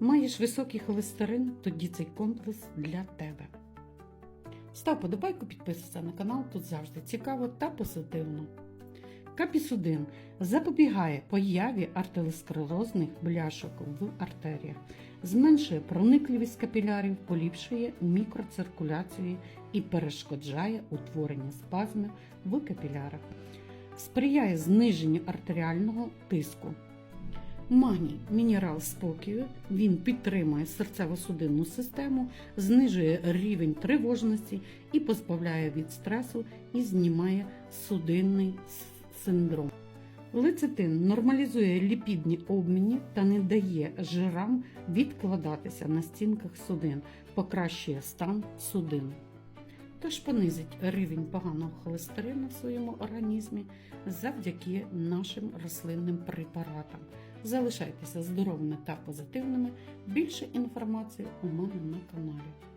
Маєш високий холестерин, тоді цей комплекс для тебе. Став подобайку, підписуйся на канал, тут завжди цікаво та позитивно. Капісудин запобігає появі артеросклерозних бляшок в артеріях, зменшує проникливість капілярів, поліпшує мікроциркуляцію і перешкоджає утворенню спазмів в капілярах, сприяє зниженню артеріального тиску. Магній мінерал спокою, він підтримує серцево-судинну систему, знижує рівень тривожності і позбавляє від стресу і знімає судинний синдром. Лецитин нормалізує ліпідні обміни та не дає жирам відкладатися на стінках судин, покращує стан судин. Тож понизить рівень поганого холестерину в своєму організмі завдяки нашим рослинним препаратам. Залишайтеся здоровими та позитивними. Більше інформації у мене на каналі.